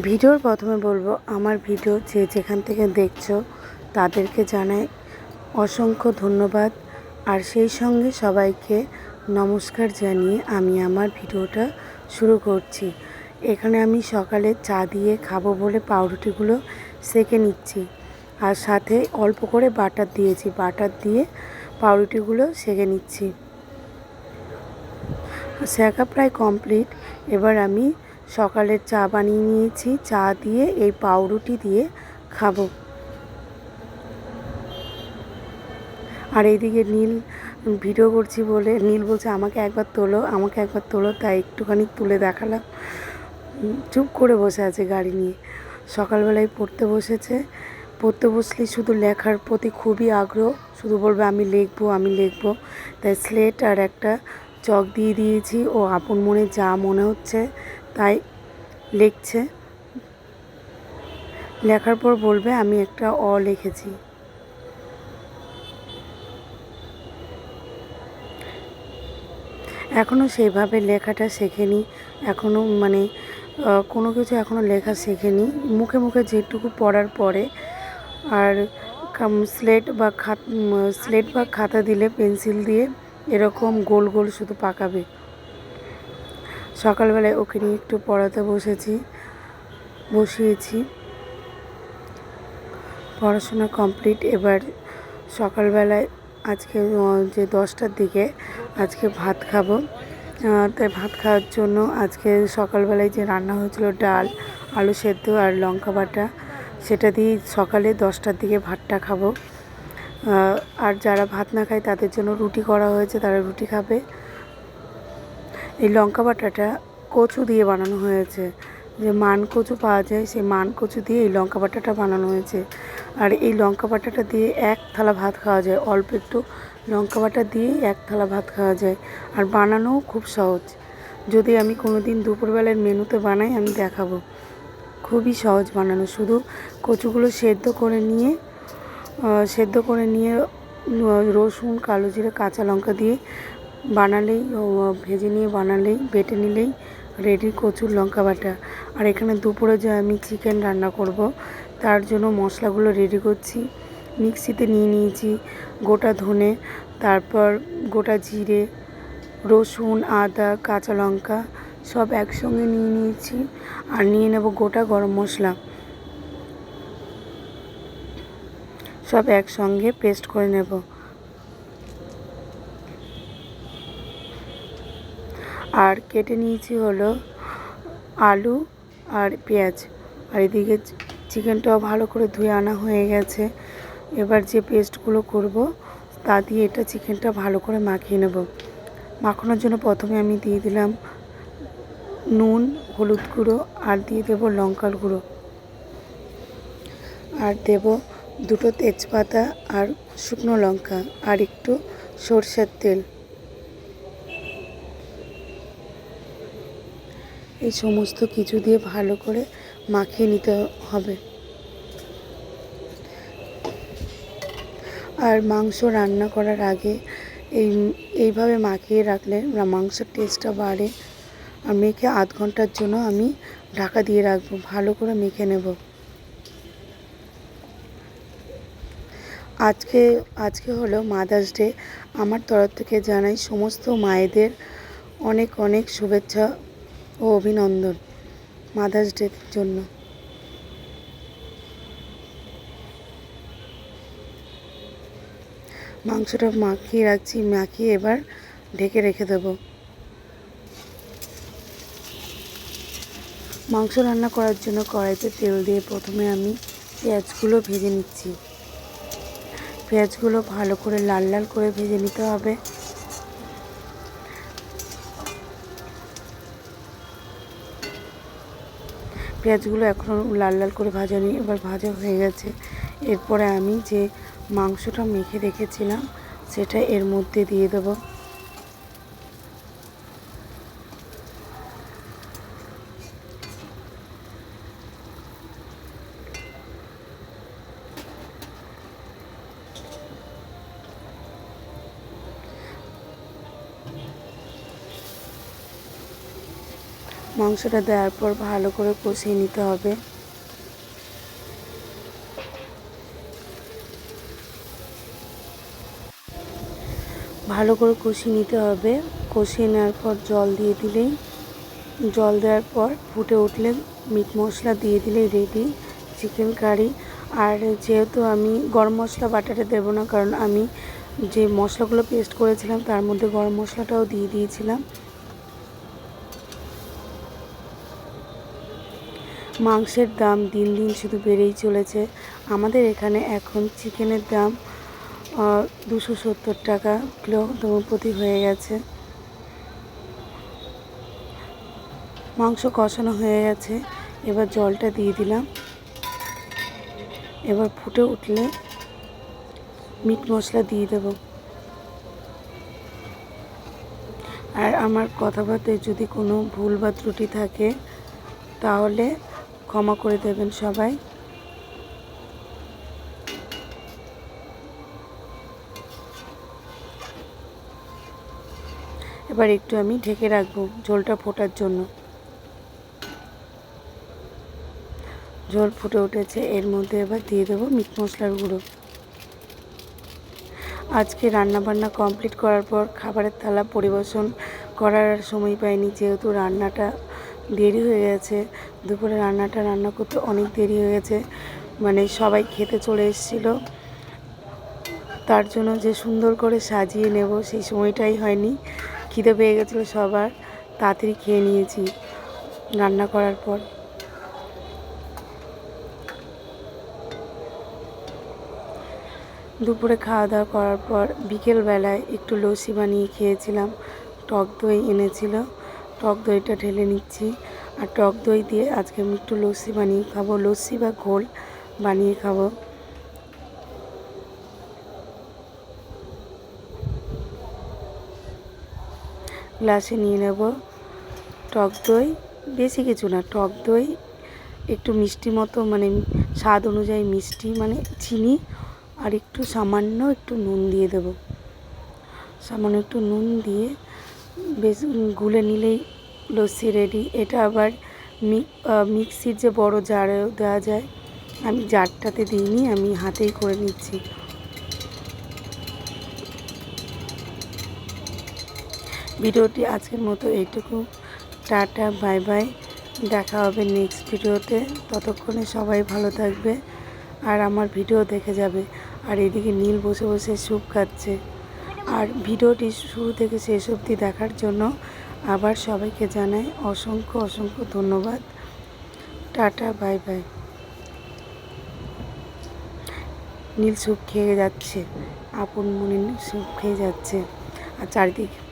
ভিডিওর প্রথমে বলব, আমার ভিডিও যে যেখান থেকে দেখছ, তাদেরকে জানাই অসংখ্য ধন্যবাদ। আর সেই সঙ্গে সবাইকে নমস্কার জানিয়ে আমি আমার ভিডিওটা শুরু করছি। এখানে আমি সকালে চা দিয়ে খাব বলে পাউরুটিগুলো সেকে নিচ্ছি। আর সাথে অল্প করে বাটার দিয়েছি, বাটার দিয়ে পাউরুটিগুলো সেকে নিচ্ছি। শেখা প্রায় কমপ্লিট এবার আমি সকালের চা বানিয়ে নিয়েছি। চা দিয়ে, এই পাউরুটি দিয়ে খাব। আর এইদিকে নীল, ভিডিও করছি বলে, নীল বলছে, আমাকে একবার তোলো, আমাকে একবার তোলো। তাই একটুখানি তুলে দেখালাম। চুপ করে বসে আছে গাড়ি নিয়ে। সকালবেলায় পড়তে বসেছে। পড়তে বসলে শুধু লেখার প্রতি খুবই আগ্রহ। শুধু বলবে, আমি লিখব আমি লিখব। তাই স্লেট আর একটা চক দিয়ে দিয়েছি। ও আপন মনে যা মনে হচ্ছে, তাই লিখছে। লেখার পর বলবে, আমি একটা অ লিখেছি। এখনও সেইভাবে লেখাটা শেখেনি। এখনও মানে কোনো কিছু এখনও লেখা শেখেনি। মুখে মুখে যেটুকু পড়ার পরে, আর স্লেট বা খাত স্লেট বা খাতা দিলে পেন্সিল দিয়ে এরকম গোল গোল শুধু পাকাবে। সকালবেলায় ওকে নিয়ে একটু পড়াতে বসেছি, বসিয়েছি। পড়াশোনা কমপ্লিট, এবার সকালবেলায় আজকে যে দশটার দিকে আজকে ভাত খাব। তাই ভাত খাওয়ার জন্য আজকে সকালবেলায় যে রান্না হয়েছিল ডাল, আলু সেদ্ধ আর লঙ্কা বাটা, সেটা দিয়েই সকালে দশটার দিকে ভাতটা খাব। আর যারা ভাত না খায় তাদের জন্য রুটি করা হয়েছে, তারা রুটি খাবে। এই লঙ্কা বাটাটা কচু দিয়ে বানানো হয়েছে। যে মান কচু পাওয়া যায়, সেই মান কচু দিয়ে এই লঙ্কা বাটাটা বানানো হয়েছে। আর এই লঙ্কা বাটাটা দিয়ে এক থালা ভাত খাওয়া যায়। অল্প একটু লঙ্কা বাটা দিয়েই এক থালা ভাত খাওয়া যায়। আর বানানোও খুব সহজ। যদি আমি কোনো দিন দুপুরবেলার মেনুতে বানাই, আমি দেখাবো। খুবই সহজ বানানো। শুধু কচুগুলো সেদ্ধ করে নিয়ে সেদ্ধ করে নিয়ে রসুন, কালো জিরে, কাঁচা লঙ্কা দিয়ে বানালেই ভেজে নিয়ে বানালেই, বেটে নিলেই রেডি কচুর লঙ্কা বাটা। আর এখানে দুপুরে যে আমি চিকেন রান্না করব, তার জন্য মশলাগুলো রেডি করছি। মিক্সিতে নিয়ে নিয়েছি গোটা ধনে, তারপর গোটা জিরে, রসুন, আদা, কাঁচা লঙ্কা, সব একসঙ্গে নিয়ে নিয়েছি। আর নিয়ে নেব গোটা গরম মশলা। সব একসঙ্গে পেস্ট করে নেব। আর কেটে নিয়েছি হলো আলু আর পেঁয়াজ। আর এদিকে চিকেনটাও ভালো করে ধুয়ে আনা হয়ে গেছে। এবার যে পেস্টগুলো করব, তা দিয়ে এটা চিকেনটা ভালো করে মাখিয়ে নেব। মাখানোর জন্য প্রথমে আমি দিয়ে দিলাম নুন, হলুদ গুঁড়ো আর দিয়ে দেবো লঙ্কার গুঁড়ো। আর দেব দুটো তেজপাতা আর শুকনো লঙ্কা আর একটু সরষের তেল। এই সমস্ত কিছু দিয়ে ভালো করে মাখিয়ে নিতে হবে। আর মাংস রান্না করার আগে এই, এইভাবে মাখিয়ে রাখলে মাংসের টেস্টটা বাড়ে। আর মেখে আধ ঘণ্টার জন্য আমি ঢাকা দিয়ে রাখব, ভালো করে মেখে নেব। আজকে আজকে হলো মাদার্স ডে আমার তরফ থেকে জানাই সমস্ত মায়েদের অনেক অনেক শুভেচ্ছা ও অভিনন্দন মাদার্স ডের জন্য। মাংসটা মাখিয়ে রাখছি, মাখিয়ে এবার ঢেকে রেখে দেব। মাংস রান্না করার জন্য কড়াইতে তেল দিয়ে প্রথমে আমি পেঁয়াজগুলো ভেজে নিচ্ছি। পেঁয়াজগুলো ভালো করে লাল লাল করে ভেজে নিতে হবে। পেঁয়াজগুলো এখন লাল লাল করে ভাজা নিই, এবার ভাজা হয়ে গেছে। এরপরে আমি যে মাংসটা মেখে রেখেছিলাম, সেটা এর মধ্যে দিয়ে দেব। মাংসটা দেওয়ার পর ভালো করে কষিয়ে নিতে হবে। ভালো করে কষিয়ে নিতে হবে। কষিয়ে নেওয়ার পর জল দিয়ে দিলেই, জল দেওয়ার পর ফুটে উঠলে মিট মশলা দিয়ে দিলেই রেডি চিকেন কারি আর যেহেতু আমি গরম মশলা বাটাটা দেবো না, কারণ আমি যে মশলাগুলো পেস্ট করেছিলাম তার মধ্যে গরম মশলাটাও দিয়ে দিয়েছিলাম। মাংসের দাম দিন দিন শুধু বেড়েই চলেছে। আমাদের এখানে এখন চিকেনের দাম দুশো সত্তর টাকা কিলো প্রতি হয়ে গেছে। মাংস কষানো হয়ে গেছে। এবার জলটা দিয়ে দিলাম। এবার ফুটে উঠলে মিট মশলা দিয়ে দেব। আর আমার কথাবার্তায় যদি কোনো ভুল বা ত্রুটি থাকে, তাহলে ক্ষমা করে দেবেন সবাই। এবার একটু আমি ঢেকে রাখব ঝোলটা ফোটার জন্য। ঝোল ফুটে উঠেছে, এর মধ্যে এবার দিয়ে দেবো মিট মশলার গুঁড়ো। আজকে রান্না বান্না কমপ্লিট করার পর খাবারের থালা পরিবেশন করার সময় পাইনি, যেহেতু রান্নাটা দেরি হয়ে গেছে। দুপুরে রান্নাটা রান্না করতে অনেক দেরি হয়ে গেছে। মানে সবাই খেতে চলে এসেছিল। তার জন্য যে সুন্দর করে সাজিয়ে নেব সেই সময়টাই হয়নি। খিদে পেয়ে গেছিল সবার। তাড়াতাড়ি খেয়ে নিয়েছি রান্না করার পর। দুপুরে খাওয়া দাওয়া করার পর বিকেলবেলায় একটু লস্যি বানিয়ে খেয়েছিলাম। টক দই এনেছিল। টক দইটা ঢেলে নিচ্ছি। আর টক দই দিয়ে আজকে আমি একটু লস্যি বানিয়ে খাব। লস্যি বা ঘোল বানিয়ে খাব। গ্লাসে নিয়ে নেব টক দই। বেশি কিছু না, টক দই, একটু মিষ্টি মতো মানে স্বাদ অনুযায়ী মিষ্টি মানে চিনি, আর একটু সামান্য একটু নুন দিয়ে দেব। সামান্য একটু নুন দিয়ে বেশ গুলে নিলেই লস্যি রেডি এটা আবার মিক্সির যে বড় জারেও দেওয়া যায়, আমি জারটাতে দিইনি, আমি হাতেই করে নিচ্ছি। ভিডিওটি আজকের মতো এইটুকু। Tata, bye bye. দেখা হবে নেক্সট ভিডিওতে। ততক্ষণে সবাই ভালো থাকবে। আর আমার ভিডিও দেখে যাবে। আর এদিকে নীল বসে বসে স্যুপ খাচ্ছে। আর ভিডিওটি শুরু থেকে শেষ অবধি দেখার জন্য আবার সবাইকে জানাই অসংখ্য অসংখ্য ধন্যবাদ। Tata, bye bye. Neel soup খেয়ে যাচ্ছে, আপন মনে স্যুপ খেয়ে যাচ্ছে। আর চারিদিকে